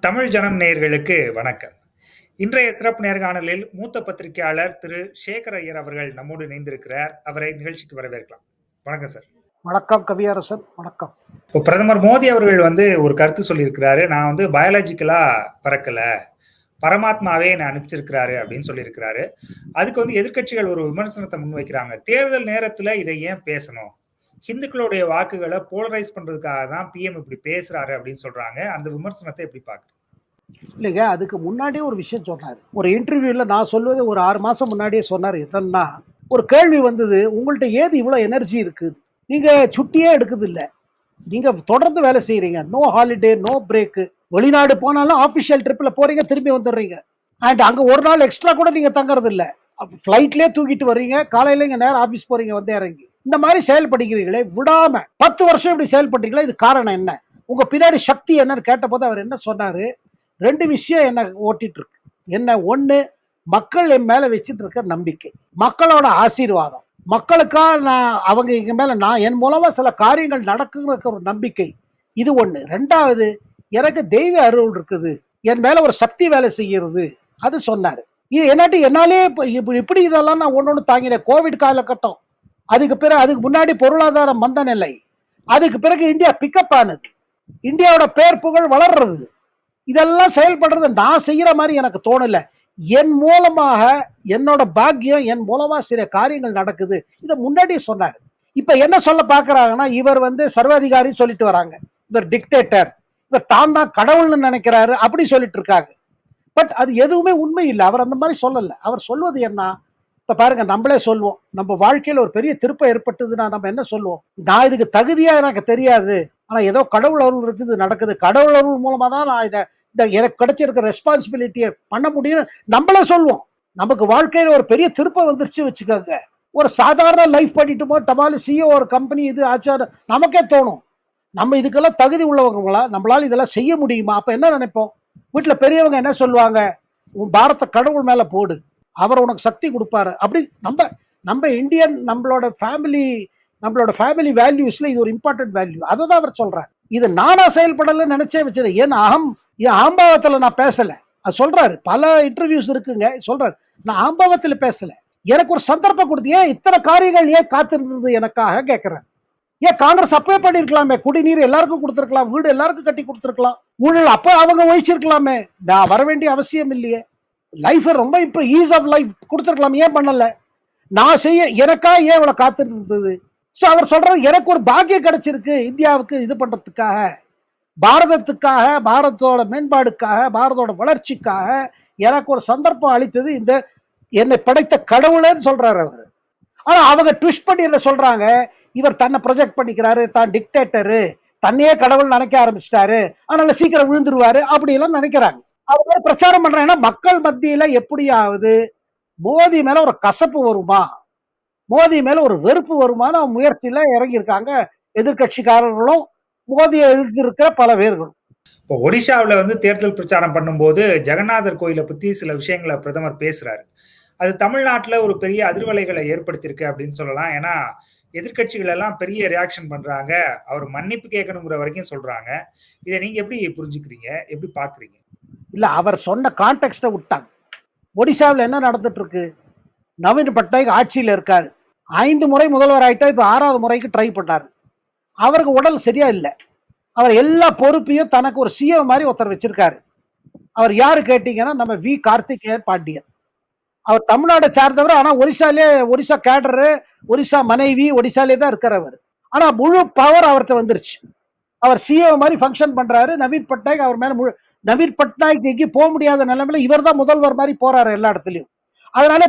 தமிழ் ஜனம் நேயர்களுக்கு வணக்கம். இன்றைய சிறப்பு நேர்காணலில் மூத்த பத்திரிகையாளர் திரு சேகர் ஐயர் அவர்கள் நம்மோடு இணைந்திருக்கிறார். அவரை நிகழ்ச்சிக்கு வரவேற்கலாம். வணக்கம் சார். வணக்கம் கவியரசன். வணக்கம். இப்போ பிரதமர் மோடி அவர்கள் வந்து ஒரு கருத்து சொல்லியிருக்கிறாரு. நான் வந்து பயாலஜிக்கலா பறக்கல. பரமாத்மாவே என்னை அனுப்பிச்சிருக்கிறாரு அப்படின்னு சொல்லியிருக்கிறாரு. அதுக்கு வந்து எதிர்க்கட்சிகள் ஒரு விமர்சனத்தை முன்வைக்கிறாங்க. தேர்தல் நேரத்துல இதை ஏன் பேசணும்? ஹிந்துக்களுடைய வாக்குகளை போலரைஸ் பண்றதுக்காக தான் பிஎம் இப்படி பேசுறாரு அப்படின்னு சொல்றாங்க. அந்த விமர்சனத்தை எப்படி பாக்குறீங்க இல்லைங்க அதுக்கு முன்னாடியே ஒரு விஷயம் சொன்னார். ஒரு இன்டர்வியூவில் நான் சொல்வது ஒரு ஆறு மாதம் முன்னாடியே சொன்னார். என்னன்னா ஒரு கேள்வி வந்தது உங்கள்கிட்ட ஏது இவ்வளோ எனர்ஜி இருக்குது? நீங்கள் சுட்டியே எடுக்குது இல்லை நீங்கள் தொடர்ந்து வேலை செய்கிறீங்க நோ ஹாலிடே நோ பிரேக்கு வெளிநாடு போனாலும் ஆஃபிஷியல் ட்ரிப்பில் போகிறீங்க திரும்பி வந்துடுறீங்க. அண்ட் அங்கே ஒரு நாள் எக்ஸ்ட்ரா கூட நீங்கள் தங்குறது இல்லை ஃப்ளைட்லேயே தூக்கிட்டு வர்றீங்க. காலையில் இங்கே நேரம் ஆஃபீஸ் போகிறீங்க வந்து இறங்கி. இந்த மாதிரி செயல்படுகிறீங்களே விடாமல் பத்து வருஷம் இப்படி செயல்படுறீங்களா இது காரணம் என்ன? உங்கள் பின்னாடி சக்தி என்னன்னு கேட்டபோது அவர் என்ன சொன்னார்? ரெண்டு விஷயம் என்ன ஓட்டிகிட்ருக்கு இருக்கு என்ன? ஒன்று மக்கள் என் மேலே வச்சுட்டு இருக்க நம்பிக்கை. மக்களோட ஆசீர்வாதம். மக்களுக்காக நான் அவங்க இங்கே மேலே நான் என் மூலமாக சில காரியங்கள் நடக்குங்கிற ஒரு நம்பிக்கை. இது ஒன்று ரெண்டாவது எனக்கு தெய்வ அருள் இருக்குது. என் மேலே ஒரு சக்தி வேலை செய்கிறது. அது சொன்னார். இது என்னாட்டி என்னாலே இப்போ இப்படி இப்படி இதெல்லாம் நான் ஒன்று ஒன்று தாங்கினேன். கோவிட் காலகட்டம். அதுக்கு பிறகு அதுக்கு முன்னாடி பொருளாதார மந்த நிலை. அதுக்கு பிறகு இந்தியா பிக்கப் ஆனது. இந்தியாவோட பேர் புகழ் வளர்றது. இதெல்லாம் செயல்படுறது நான் செய்கிற மாதிரி எனக்கு தோணலை. என் மூலமாக என்னோட பாக்கியம் என் மூலமாக சில காரியங்கள் நடக்குது. இதை முன்னாடியே சொன்னார். இப்போ என்ன சொல்ல பார்க்குறாங்கன்னா இவர் வந்து சர்வாதிகாரி சொல்லிட்டு வராங்க. இவர் டிக்டேட்டர் இவர் தான் தான் கடவுள்னு நினைக்கிறாரு. அப்படி சொல்லிட்டு இருக்காங்க. பட் அது எதுவுமே உண்மை இல்லை. அவர் அந்த மாதிரி சொல்லலை. அவர் சொல்வது என்ன? இப்போ பாருங்க நம்மளே சொல்லுவோம் நம்ம வாழ்க்கையில் ஒரு பெரிய திருப்பம் ஏற்பட்டதுன்னா நம்ம என்ன சொல்லுவோம் நான் இதுக்கு தகுதியா எனக்கு தெரியாது. ஆனால் ஏதோ கடவுள் அருள் இருக்குது நடக்குது. கடவுள் அருள் மூலமாக தான் நான் இதை இந்த எனக்கு கிடைச்சிருக்க ரெஸ்பான்சிபிலிட்டியை பண்ண முடியும் நம்மளே சொல்லுவோம் நமக்கு வாழ்க்கையில் ஒரு பெரிய திருப்பம் வந்துருச்சு வச்சுக்கோங்க. ஒரு சாதாரண லைஃப் பண்ணிட்டு போ டமாலு சிஓ ஒரு கம்பெனி இது ஆச்சாரம் நமக்கே தோணும். நம்ம இதுக்கெல்லாம் தகுதி உள்ளவங்களா நம்மளால இதெல்லாம் செய்ய முடியுமா? அப்போ என்ன நினைப்போம்? வீட்டில் பெரியவங்க என்ன சொல்லுவாங்க? உன் பாரத்தை கடவுள் மேல போடு. அவர் உனக்கு சக்தி கொடுப்பாரு. அப்படி நம்ம நம்ம இந்தியன் நம்மளோட ஃபேமிலி நம்மளோட ஃபேமிலி வேல்யூஸ்ல இது ஒரு இம்பார்ட்டன்ட் வேல்யூ அதை தான் அவர் சொல்கிறார் இது நானா செயல்படலன்னு நினச்சே வச்சிரு ஏன் அகம் என் ஆம்பாவத்தில் நான் பேசல. அது சொல்றாரு. பல இன்டர்வியூஸ் இருக்குங்க. சொல்றாரு. நான் ஆம்பாவத்தில் பேசல. எனக்கு ஒரு சந்தர்ப்பம் கொடுத்து ஏன் இத்தனை காரியங்கள் ஏன் காத்திருந்தது எனக்காக? கேட்கிறேன் ஏன் காங்கிரஸ் அப்பவே பண்ணிருக்கலாமே. குடிநீர் எல்லாருக்கும் கொடுத்துருக்கலாம். வீடு எல்லாருக்கும் கட்டி கொடுத்துருக்கலாம். ஊழல் அப்ப அவங்க ஒழிச்சிருக்கலாமே. நான் வர வேண்டிய அவசியம் இல்லையே. லைஃப் ரொம்ப இப்போ ஈஸ் ஆஃப் லைஃப் கொடுத்துருக்கலாம். ஏன் பண்ணல? நான் செய்ய எனக்கா ஏன் இவ்வளவு காத்துட்டு இருந்தது? ஸோ அவர் சொல்றாரு எனக்கு ஒரு பாக்கியம் கிடைச்சிருக்கு இந்தியாவுக்கு இது பண்றதுக்காக. பாரதத்துக்காக பாரதத்தோட மேம்பாடுக்காக பாரதோட வளர்ச்சிக்காக எனக்கு ஒரு சந்தர்ப்பம் அளித்தது இந்த என்னை படைத்த கடவுளேன்னு சொல்றாரு அவர். ஆனா அவங்க ட்விஸ்ட் பண்ணி என்ன சொல்றாங்க? இவர் தன்னை ப்ரொஜெக்ட் பண்ணிக்கிறாரு தான் டிக்டேட்டரு தன்னையே கடவுள் நினைக்க ஆரம்பிச்சிட்டாரு. அதனால சீக்கிரம் விழுந்துருவாரு அப்படியெல்லாம் நினைக்கிறாங்க. அவர் பிரச்சாரம் பண்றாங்கன்னா மக்கள் மத்தியில எப்படியாவது மோதி மேல ஒரு கசப்பு வருமா? மோதி மேல ஒரு வெறுப்பு வருமான முயற்சியில இறங்கியிருக்காங்க. எதிர்கட்சிக்காரர்களும் மோதியை எதிர்த்திருக்கிற பல பேர்களும். இப்போ ஒடிசாவில் வந்து தேர்தல் பிரச்சாரம் பண்ணும்போது ஜெகநாதர் கோயிலை பத்தி சில விஷயங்களை பிரதமர் பேசுறாரு. அது தமிழ்நாட்டில் ஒரு பெரிய அதிர்வலைகளை ஏற்படுத்தியிருக்கு அப்படின்னு சொல்லலாம். ஏன்னா எதிர்கட்சிகள் எல்லாம் பெரிய ரியாக்ஷன் பண்றாங்க. அவர் மன்னிப்பு கேட்கணுங்கிற வரைக்கும் சொல்றாங்க. இதை நீங்க எப்படி புரிஞ்சுக்கிறீங்க? எப்படி பாக்குறீங்க? இல்ல அவர் சொன்ன கான்டெக்ட்டை விட்டாங்க. ஒடிசாவில் என்ன நடந்துட்டு இருக்கு நவீன் பட்நாயக் ஆட்சியில் இருக்காரு. ஐந்து முறை முதல்வர் ஆயிட்டா இப்போ ஆறாவது முறைக்கு ட்ரை பண்ணாரு அவருக்கு உடல் சரியா இல்லை. அவர் எல்லா பொறுப்பையும் தனக்கு ஒரு சிஎம் மாதிரி ஒருத்தர் வச்சிருக்காரு. அவர் யாரு கேட்டீங்கன்னா நம்ம வி. கார்த்திகேயன் பாண்டியன். அவர் தமிழ்நாட்டை சார்ந்தவர் ஆனா ஒரிசாலே ஒரிசா கேடரு ஒரிசா மனைவி ஒடிசாலே தான் இருக்கிறவர் ஆனா முழு பவர் அவர்கிட்ட வந்துருச்சு. அவர் சிஓ மாதிரி ஃபங்க்ஷன் பண்றாரு. நவீன் பட்நாயக் அவர் மேல முழு நவீன் பட்நாயக் எங்கேயும் போக முடியாத நிலைமையில இவர் தான் முதல்வர் மாதிரி போறாரு எல்லா இடத்துலயும். அதனால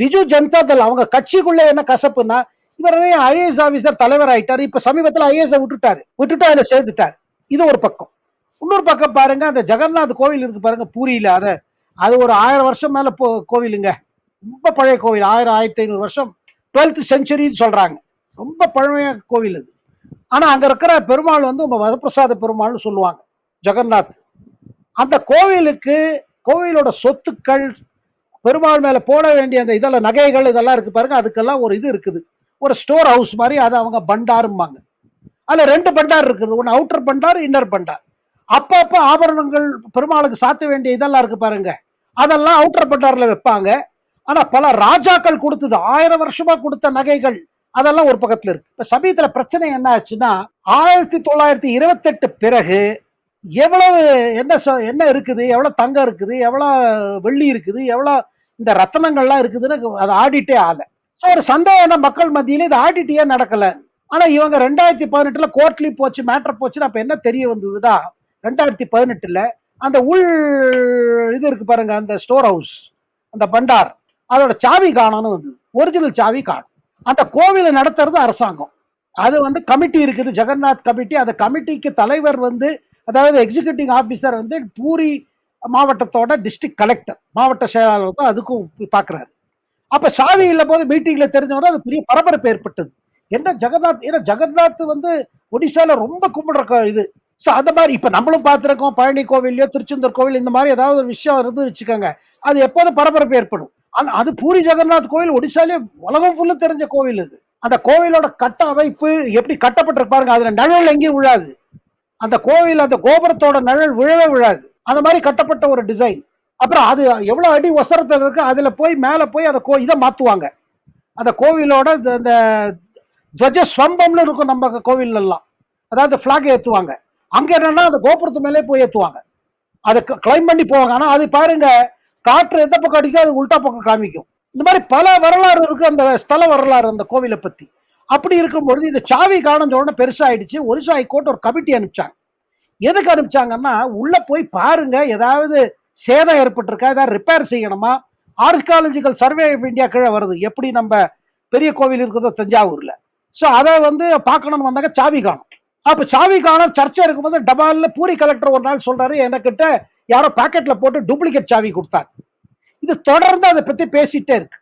பிஜு ஜனதா தள் அவங்க கட்சிக்குள்ள என்ன கசப்புன்னா இவர் ஐஏஎஸ் ஆபீசர் தலைவர் ஆயிட்டாரு. இப்ப சமீபத்தில் ஐஏஎஸ் விட்டுட்டாரு. விட்டுட்டு அதுல சேர்ந்துட்டாரு. இது ஒரு பக்கம். இன்னொரு பக்கம் பாருங்க அந்த ஜெகநாத் கோவில் இருக்கு பாருங்க பூரியில அதை அது ஒரு ஆயிரம் வருஷம் மேலே போ கோவிலுங்க. ரொம்ப பழைய கோவில். ஆயிரம் ஆயிரத்தி ஐநூறு வருஷம். டுவெல்த் செஞ்சுரின்னு சொல்கிறாங்க ரொம்ப பழமையான கோவில் அது. ஆனால் அங்கே இருக்கிற பெருமாள் வந்து உங்கள் வரப்பிரசாத பெருமாள்னு சொல்லுவாங்க. ஜெகநாத். அந்த கோவிலுக்கு கோவிலோட சொத்துக்கள் பெருமாள் மேலே போட வேண்டிய அந்த இதெல்லாம் நகைகள் இதெல்லாம் இருக்குது பாருங்க. அதுக்கெல்லாம் ஒரு இது இருக்குது. ஒரு ஸ்டோர் ஹவுஸ் மாதிரி அதை அவங்க பண்டாரும்பாங்க. அதில் ரெண்டு பண்டார் இருக்குது. ஒன்று அவுட்டர் பண்டார் இன்னர் பண்டார். அப்பப்போ ஆபரணங்கள் பெருமாளுக்கு சாத்த வேண்டிய இதெல்லாம் இருக்குது பாருங்கள் அதெல்லாம் அவுட்டர் பட்டார்ல வைப்பாங்க ஆனா பல ராஜாக்கள் கொடுத்தது ஆயிரம் வருஷமா கொடுத்த நகைகள் அதெல்லாம் ஒரு பக்கத்துல இருக்கு. இப்ப சமீபத்துல பிரச்சனை என்ன ஆச்சுன்னா ஆயிரத்தி தொள்ளாயிரத்தி இருபத்தெட்டு பிறகு எவ்வளவு என்ன சொ- என்ன இருக்குது எவ்வளவு தங்கம் இருக்குது எவ்வளோ வெள்ளி இருக்குது எவ்வளோ இந்த ரத்தனங்கள்லாம் இருக்குதுன்னு அது ஆடிட்டே ஆகல. ஸோ ஒரு சந்தேகம் மக்கள் மத்தியில இது ஆடிட்டே நடக்கல. ஆனா இவங்க ரெண்டாயிரத்தி பதினெட்டுல கோர்ட்லி போச்சு மேட்ரு போச்சுன்னு அப்ப என்ன தெரிய வந்ததுன்னா ரெண்டாயிரத்தி பதினெட்டுல அந்த உள் இது இருக்கு பாருங்க அந்த ஸ்டோர் ஹவுஸ் அந்த பண்டார் அதோட சாவி காணும்னு வந்தது. ஒரிஜினல் சாவி காணும். அந்த கோவிலை நடத்துறது அரசாங்கம். அது வந்து கமிட்டி இருக்குது ஜெகநாத் கமிட்டி அந்த கமிட்டிக்கு தலைவர் வந்து அதாவது எக்ஸிகியூட்டிவ் ஆஃபீஸர் வந்து பூரி மாவட்டத்தோட டிஸ்ட்ரிக்ட் கலெக்டர் மாவட்ட செயலாளர் தான் அதுக்கும் பார்க்குறாரு. அப்போ சாவி இல்லை போது மீட்டிங்கில் தெரிஞ்சவொடனே அது பெரிய பரபரப்பு ஏற்பட்டது. என்ன ஜெகநாத் ஏன்னா ஜெகநாத் வந்து ஒடிசாவில் ரொம்ப கும்பிடுற இது. ஸோ அந்த மாதிரி இப்போ நம்மளும் பார்த்துருக்கோம். பழனி கோவில்லையோ திருச்செந்தூர் கோவில் இந்த மாதிரி ஏதாவது ஒரு விஷயம் இருந்து வச்சுக்கோங்க. அது எப்போதும் பரபரப்பு ஏற்படும். ஆனால் அது பூரி ஜெகநாத் கோவில் ஒடிசாலே உலகம் ஃபுல்லு தெரிஞ்ச கோவில் அது. அந்த கோவிலோட கட்ட அமைப்பு எப்படி கட்டப்பட்டிருக்கு பாருங்க. அதில் நிழல் எங்கேயும் விழாது. அந்த கோவில் அந்த கோபுரத்தோட நிழல் விழவே விழாது. அந்த மாதிரி கட்டப்பட்ட ஒரு டிசைன் அப்புறம் அது எவ்வளோ அடி ஒசரத்தில் இருக்கு அதில் போய் மேலே போய் அதை கோ இதை மாற்றுவாங்க அந்த கோவிலோட இந்த- துவஜ ஸ்வம்பம்னு இருக்கும் நம்ம கோவில்லல்லாம். அதாவது ஃப்ளாக் ஏற்றுவாங்க அங்க என்னன்னா அந்த கோபுரத்து மேலே போய் ஏற்றுவாங்க அதை கிளைம் பண்ணி போவாங்க. ஆனா அது பாருங்க காற்று எந்த பக்கம் அடிக்கும் அது உல்டா பக்கம் காமிக்கும். இந்த மாதிரி பல வரலாறு இருக்கு அந்த ஸ்தல வரலாறு அந்த கோவிலை பத்தி. அப்படி இருக்கும்பொழுது இந்த சாவி காணும் உடனே பெருசாயிடுச்சு. ஒரிசா ஹைகோர்ட் ஒரு கமிட்டி அனுப்பிச்சாங்க. எதுக்கு அனுப்பிச்சாங்கன்னா உள்ள போய் பாருங்க ஏதாவது சேதம் ஏற்பட்டிருக்கா ஏதாவது ரிப்பேர் செய்யணுமா? ஆர்காலஜிக்கல் சர்வே ஆஃப் இந்தியா கீழே வருது. எப்படி நம்ம பெரிய கோவில் இருக்குதோ தஞ்சாவூர்ல. ஸோ அதை வந்து பார்க்கணும்னு வந்தாங்க சாவி காணும். அப்போ சாவி காணும் சர்ச்சை இருக்கும்போது டபால்ல பூரி கலெக்டர் ஒரு நாள் சொல்றாரு என்கிட்ட யாரோ பாக்கெட்ல போட்டு டூப்ளிகேட் சாவி கொடுத்தார். இது தொடர்ந்து அதை பத்தி பேசிட்டே இருக்கு.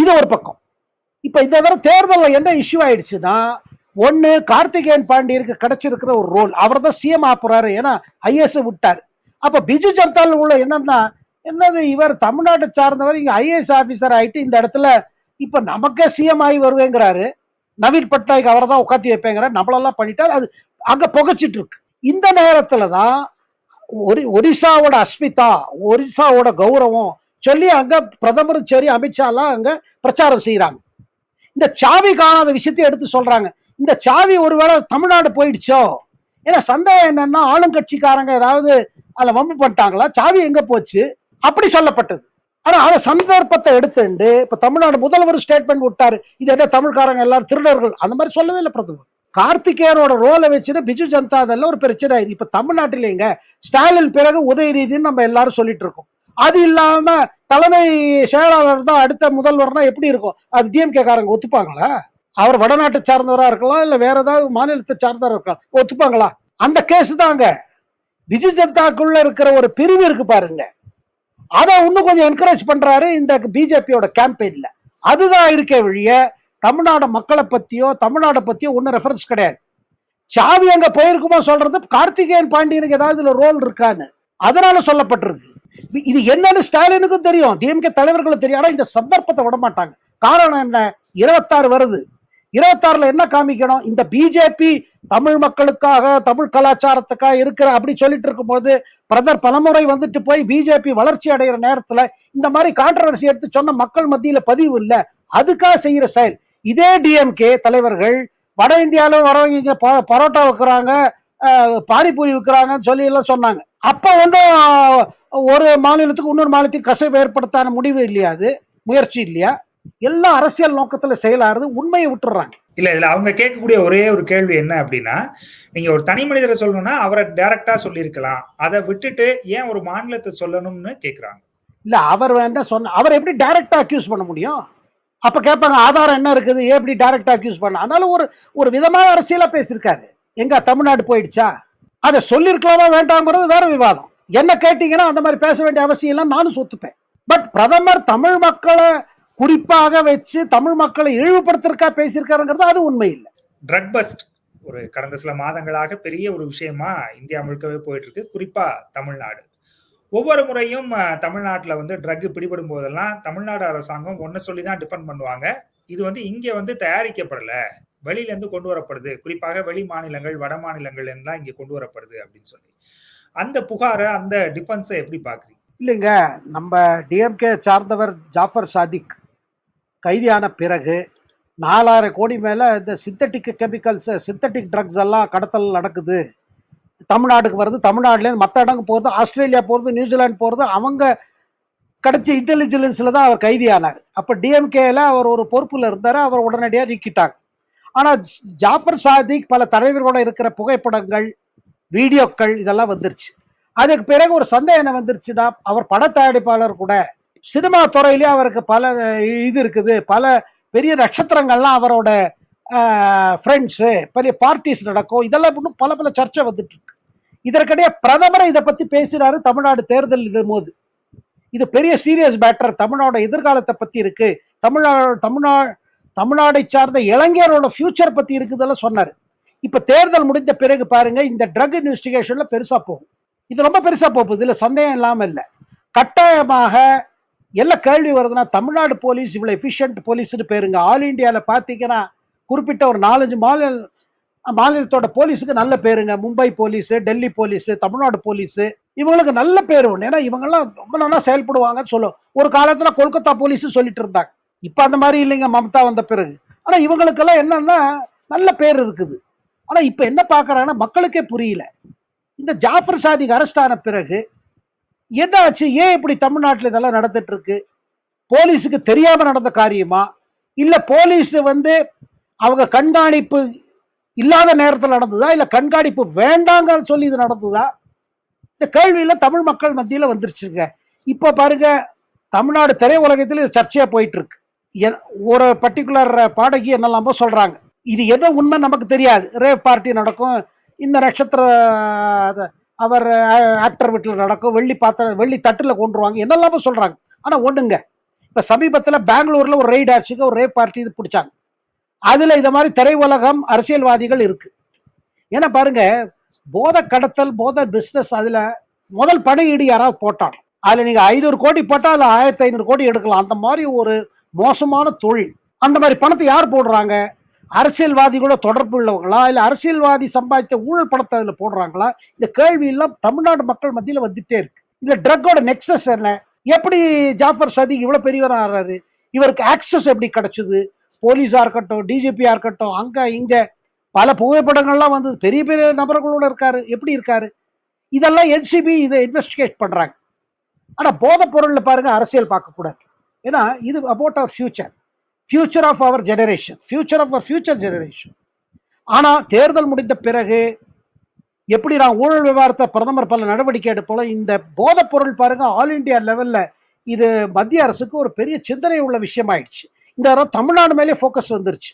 இது ஒரு பக்கம். இப்ப இந்த தடவை தேர்தலில் என்ன இஷ்யூ ஆயிடுச்சுன்னா ஒன்னு கார்த்திகேயன் பாண்டியருக்கு கிடைச்சிருக்கிற ஒரு ரோல் அவர் தான் சிஎம் ஆப்புறாரு ஏன்னா ஐஏஎஸ் விட்டார். அப்ப பிஜு ஜனதால உள்ள என்னன்னா என்னது இவர் தமிழ்நாட்டை சார்ந்தவர் இங்க ஐஏஎஸ் ஆபீசர் ஆயிட்டு இந்த இடத்துல இப்ப நமக்கே சிஎம் ஆகி வருவேங்கிறாரு. நவீன் பட்நாயக் அவரை தான் உட்காத்தி வைப்பேங்கிற நம்மளெல்லாம் பண்ணிட்டார் அது அங்கே புகைச்சிட்டு இருக்கு. இந்த நேரத்தில் தான் ஒரி ஒரிசாவோட அஸ்மிதா ஒரிசாவோட கௌரவம் சொல்லி அங்கே பிரதமரும் சரி அமித்ஷாலாம் அங்கே பிரச்சாரம் செய்கிறாங்க இந்த சாவி காணாத விஷயத்தை எடுத்து சொல்கிறாங்க இந்த சாவி ஒருவேளை தமிழ்நாடு போயிடுச்சோ? ஏன்னா சந்தேகம் என்னன்னா ஆளுங்கட்சிக்காரங்க ஏதாவது அதில் வம்பு பண்ணிட்டாங்களா? சாவி எங்கே போச்சு? அப்படி சொல்லப்பட்டது. ஆனா அந்த சந்தர்ப்பத்தை எடுத்துட்டு இப்ப தமிழ்நாடு முதல்வர் ஸ்டேட்மெண்ட் விட்டாரு. இது என்ன தமிழ்காரங்க எல்லாரும் திருடர்கள்? அந்த மாதிரி சொல்லவே இல்லை பிரதமர். கார்த்திகேயனோட ரோலை வச்சுட்டு பிஜு ஜனதா அதெல்லாம் ஒரு பிரச்சனை ஆயிடுது. இப்ப தமிழ்நாட்டிலேங்க ஸ்டாலின் பிறகு உதயநிதினு நம்ம எல்லாரும் சொல்லிட்டு இருக்கோம். அது இல்லாம தலைமை செயலாளர் தான் அடுத்த முதல்வர்னா எப்படி இருக்கும்? அது டிஎம்கே காரங்க ஒத்துப்பாங்களா? அவர் வடநாட்டை சார்ந்தவரா இருக்கலாம் இல்ல வேற ஏதாவது மாநிலத்தை சார்ந்தவரா இருக்கலாம். ஒத்துப்பாங்களா? அந்த கேஸ் தாங்க பிஜு ஜனதாக்குள்ள இருக்கிற ஒரு பிரிவு இருக்கு பாருங்க. அதை இன்னும் கொஞ்சம் என்கரேஜ் பண்றாரு இந்த பிஜேபியோட கேம்பெயின்ல அதுதான் இருக்கே வழிய தமிழ்நாடு மக்களை பத்தியோ தமிழ்நாடை பத்தியோ ஒன்றும் ரெஃபரன்ஸ் கிடையாது. சாவி அங்க போயிருக்குமோ சொல்றது கார்த்திகேயன் பாண்டியனுக்கு ஏதாவது இதுல ரோல் இருக்கான்னு. அதனால சொல்லப்பட்டிருக்கு. இது- இது என்னன்னு ஸ்டாலினுக்கும் தெரியும். டிஎம்கே தலைவர்களும் தெரியும். ஆனா இந்த சந்தர்ப்பத்தை விட மாட்டாங்க காரணம் என்ன? இருபத்தாறு வருது. இருபத்தாறுல என்ன காமிக்கணும்? இந்த பிஜேபி தமிழ் மக்களுக்காக தமிழ் கலாச்சாரத்துக்காக இருக்கிற அப்படி சொல்லிட்டு இருக்கும்போது பிரதர் பலமுறை வந்துட்டு போய் பிஜேபி வளர்ச்சி அடைகிற நேரத்துல இந்த மாதிரி கான்ட்ரவர்சி எடுத்து சொன்ன மக்கள் மத்தியில பதிவு இல்ல. அதுக்காக செய்யற செயல். இதே டிஎம்கே தலைவர்கள் வட இந்தியால வரவங்க இங்க ப- பரோட்டா வைக்கிறாங்க பானிபூரி விற்கிறாங்கன்னு சொல்லி எல்லாம் சொன்னாங்க. அப்ப ஒன்றும் ஒரு மாநிலத்துக்கு இன்னொரு மாநிலத்துக்கு கசைவு ஏற்படுத்தான முடிவு இல்லையா அது? முயற்சி இல்லையா? எல்லாம் அரசியல் நோக்கத்துல செயலாறுது உண்மையை விட்டுறாங்க. இல்ல இதுல அவங்க கேட்கக்கூடிய ஒரே ஒரு கேள்வி என்ன அப்படின்னா நீங்க ஒரு தனி மனிதரை சொல்லணும்னா அவரை டைரக்டா சொல்லியிருக்கலாம். அதை விட்டுட்டு ஏன் ஒரு மாநிலத்தை சொல்லணும்னு கேக்குறாங்க? இல்ல அவர் என்ன சொன்ன அவர் எப்படி டைரக்டா அக்யூஸ் பண்ண முடியும்? அப்ப கேட்பாங்க ஆதாரம் என்ன இருக்குது? எப்படி டைரக்டா அக்யூஸ் பண்ண? அதனால ஒரு ஒரு விதமான அரசியலா பேசியிருக்காரு. எங்க தமிழ்நாடு போயிடுச்சா? அதை சொல்லியிருக்கலாமா வேண்டாங்கிறது வேற விவாதம். என்ன கேட்டீங்கன்னா அந்த மாதிரி பேச வேண்டிய அவசியம் இல்லை நானும் சொத்துப்பேன். பட் பிரதமர் தமிழ் மக்களை குறிப்பாக வச்சு தமிழ் மக்களை இழிவுபடுத்திருக்கா பேசியிருக்காருங்கிறது அது உண்மை இல்லை ட்ரக் பஸ்ட் ஒரு கடந்த சில மாதங்களாக பெரிய ஒரு விஷயமா இந்தியா முழுக்கவே போயிட்டு இருக்கு குறிப்பா தமிழ்நாடு. ஒவ்வொரு முறையும் தமிழ்நாட்டுல வந்து ட்ரக் பிடிபடும் போதெல்லாம் தமிழ்நாடு அரசாங்கம் ஒன்ன சொல்லி தான் டிஃபெண்ட் பண்ணுவாங்க. இது வந்து இங்க வந்து தயாரிக்கப்படல. வெளியில இருந்து கொண்டு வரப்படுது. குறிப்பாக வெளி மாநிலங்கள் வட மாநிலங்கள்ல இருந்து தான் இங்க கொண்டு வரப்படுது அப்படின்னு சொல்லி. அந்த புகாரை அந்த டிஃபென்ஸை எப்படி பாக்குறீங்க? இல்லைங்க நம்ம டிஎம்கே சார்ந்தவர் ஜாஃபர் சாதிக். கைதியான பிறகு நாலாயிரம் கோடி மேலே இந்த சிந்தட்டிக் கெமிக்கல்ஸ் சிந்தட்டிக் ட்ரக்ஸ் எல்லாம் கடத்தல் நடக்குது. தமிழ்நாடுக்கு வருது தமிழ்நாடுலேருந்து மற்ற இடங்க போகிறது ஆஸ்திரேலியா போகிறது நியூசிலாந்து போகிறது அவங்க கிடச்ச இன்டெலிஜென்ஸில் தான் அவர் கைதியானார். அப்போ டிஎம்கேயில் அவர் ஒரு பொறுப்பில் இருந்தார் அவர் உடனடியாக நீக்கிட்டாங்க. ஆனால் ஜாஃபர் சாதிக் பல தலைவர்களோட இருக்கிற புகைப்படங்கள் வீடியோக்கள் இதெல்லாம் வந்துருச்சு. அதுக்கு பிறகு ஒரு சந்தேகம் என்ன வந்துருச்சுன்னா அவர் பட தயாரிப்பாளர் கூட சினிமா துறையிலே அவருக்கு பல இது இருக்குது. பல பெரிய நட்சத்திரங்கள்லாம் அவரோட ஃப்ரெண்ட்ஸு பெரிய பார்ட்டிஸ் நடக்கும். இதெல்லாம் இன்னும் பல பல சர்ச்சை வந்துட்டு இருக்கு இதற்கிடையே பிரதமரை இதை பற்றி பேசுகிறாரு தமிழ்நாடு தேர்தல் இது போது. இது பெரிய சீரியஸ் மேட்டர் தமிழ்நாடு எதிர்காலத்தை பற்றி இருக்கு. தமிழ்நாடு தமிழ்நாடு தமிழ்நாடை சார்ந்த இளைஞரோட ஃபியூச்சர் பற்றி இருக்குதெல்லாம் சொன்னார். இப்போ தேர்தல் முடிந்த பிறகு பாருங்க இந்த ட்ரக் இன்வெஸ்டிகேஷனில் பெருசாக போகும். இது ரொம்ப பெருசாக போகுது. இதில் சந்தேகம் இல்லாமல் இல்லை. கட்டாயமாக எல்லாம் கேள்வி வருதுன்னா தமிழ்நாடு போலீஸ் இவ்வளோ எஃபிஷியன்ட் போலீஸ்னு பேருங்க. ஆல் இண்டியாவில் பார்த்தீங்கன்னா குறிப்பிட்ட ஒரு நாலஞ்சு மாநில மாநிலத்தோட போலீஸுக்கு நல்ல பேருங்க. Mumbai police Delhi police Tamil Nadu police இவங்களுக்கு நல்ல பேர் உண்டு. ஏன்னா இவங்கெல்லாம் ரொம்ப நல்லா செயல்படுவாங்கன்னு சொல்லும் ஒரு காலத்தில் கொல்கத்தா போலீஸும் சொல்லிட்டு இருந்தாங்க. இப்போ அந்த மாதிரி இல்லைங்க மம்தா வந்த பிறகு. ஆனால் இவங்களுக்கெல்லாம் என்னன்னா நல்ல பேர் இருக்குது. ஆனால் இப்போ என்ன பார்க்குறாங்கன்னா மக்களுக்கே புரியல. இந்த ஜாஃபர் சாதிக் அரெஸ்ட் ஆன பிறகு என்ன ஆச்சு ஏன் இப்படி தமிழ்நாட்டில் இதெல்லாம் நடந்துட்டு இருக்கு போலீஸுக்கு தெரியாம நடந்த காரியமா? இல்ல போலீஸ் வந்து அவங்க கண்காணிப்பு இல்லாத நேரத்தில் நடந்ததா? இல்ல கண்காணிப்பு வேண்டாங்கன்னு சொல்லி இது நடந்ததா? இந்த கேள்வியில தமிழ் மக்கள் மத்தியில வந்துருச்சுங்க. இப்ப பாருங்க தமிழ்நாடு திரையுலகத்தில் இது சர்ச்சையா போயிட்டு இருக்கு ஒரு பர்டிகுலர் பாடகி என்னெல்லாமோ சொல்றாங்க. இது என்ன உண்மை நமக்கு தெரியாது. ரேவ் பார்ட்டி நடக்கும். இந்த நட்சத்திர அவர் ஆக்டர் வீட்டில் நடக்கும் வெள்ளி பாத்திர வெள்ளி தட்டில் கொண்டுருவாங்க என்னெல்லாமோ சொல்கிறாங்க ஆனால் ஒன்றுங்க இப்போ சமீபத்தில் பெங்களூரில் ஒரு ரெய்ட் ஆச்சுங்க ஒரு ரேப் பார்ட்டி இது பிடிச்சாங்க. அதில் இதை மாதிரி திரையுலகம் அரசியல்வாதிகள் இருக்குது ஏன்னா பாருங்கள் போதை கடத்தல் போதை பிஸ்னஸ் அதில் முதல் படையீடு யாராவது போட்டாங்க. அதில் நீங்கள் ஐநூறு கோடி போட்டால் அதில் ஆயிரத்தி ஐநூறு கோடி எடுக்கலாம். அந்த மாதிரி ஒரு மோசமான தொழில். அந்த மாதிரி பணத்தை யார் போடுறாங்க? அரசியல்வாதிகளோட தொடர்பு உள்ளவங்களா? இல்லை அரசியல்வாதி சம்பாதித்த ஊழல் படத்தை அதில் போடுறாங்களா? இந்த கேள்வி எல்லாம் தமிழ்நாடு மக்கள் மத்தியில் வந்துட்டே இருக்கு. இதில் ட்ரக்கோட நெக்ஸஸ் என்ன? எப்படி ஜாஃபர் சதிக் இவ்வளோ பெரியவராக ஆறாரு? இவருக்கு ஆக்சஸ் எப்படி கிடைச்சது? போலீஸாக இருக்கட்டும் டிஜிபியாக இருக்கட்டும் அங்கே இங்கே பல புகைப்படங்கள்லாம் வந்தது. பெரிய பெரிய நபர்களோட இருக்காரு. எப்படி இருக்காரு? இதெல்லாம் என்சிபி இதை இன்வெஸ்டிகேட் பண்ணுறாங்க ஆனால் போதைப் பொருளில் பாருங்கள் அரசியல் பார்க்கக்கூடாது. ஏன்னா இது about our future future of our generation future of our future generation ஆனால் தேர்தல் முடிந்த பிறகு எப்படி நான் ஊழல் விவகாரத்தை பிரதமர் பல நடவடிக்கை எடுப்போம் இந்த போதைப் பொருள் பாருங்க ஆல் இந்தியா லெவலில் இது மத்திய அரசுக்கு ஒரு பெரிய சிந்தனை உள்ள விஷயம் ஆயிடுச்சு இந்த தடவை தமிழ்நாடு மேலே ஃபோக்கஸ் வந்துருச்சு.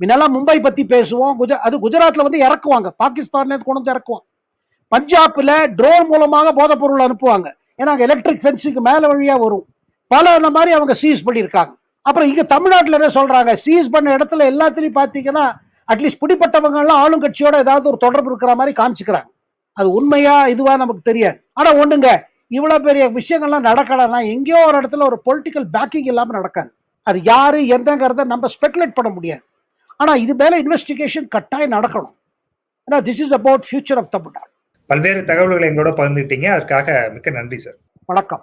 முன்னெல்லாம் மும்பை பற்றி பேசுவோம் குஜ அது குஜராத்தில் வந்து இறக்குவாங்க பாகிஸ்தான்லேருந்து கொண்டு வந்து இறக்குவாங்க. பஞ்சாப்பில் ட்ரோன் மூலமாக போதைப் பொருள் அனுப்புவாங்க. ஏன்னா அங்கே எலக்ட்ரிக் ஃபென்ஸுக்கு மேலே வழியாக வரும். பல அந்த மாதிரி அவங்க சீஸ் பண்ணியிருக்காங்க. அப்புறம் இங்க தமிழ்நாட்டில் என்ன சொல்றாங்க? சீஸ் பண்ண இடத்துல எல்லாத்துலயும் பார்த்தீங்கன்னா அட்லீஸ்ட் பிடிப்பட்டவங்க எல்லாம் ஆளுங்கட்சியோட ஏதாவது ஒரு தொடர்பு இருக்கிற மாதிரி காமிச்சுக்கிறாங்க. அது உண்மையா இதுவா நமக்கு தெரியாது. ஆனா ஒண்ணுங்க. இவ்வளவு பெரிய விஷயங்கள்லாம் நடக்கலன்னா எங்கேயோ ஒரு இடத்துல ஒரு பொலிட்டிக்கல் பேக்கிங் இல்லாம நடக்காது. அது யாரு என்னங்கிறத நம்ம ஸ்பெகுலேட் பண்ண முடியாது. ஆனா இது மேல இன்வெஸ்டிகேஷன் கட்டாயம் நடக்கணும். ஏன்னா this is about future of Tamil Nadu. பல்வேறு தகவல்களை எங்களோட பகிர்ந்துக்கிட்டீங்க அதற்காக மிக்க நன்றி சார் வணக்கம்.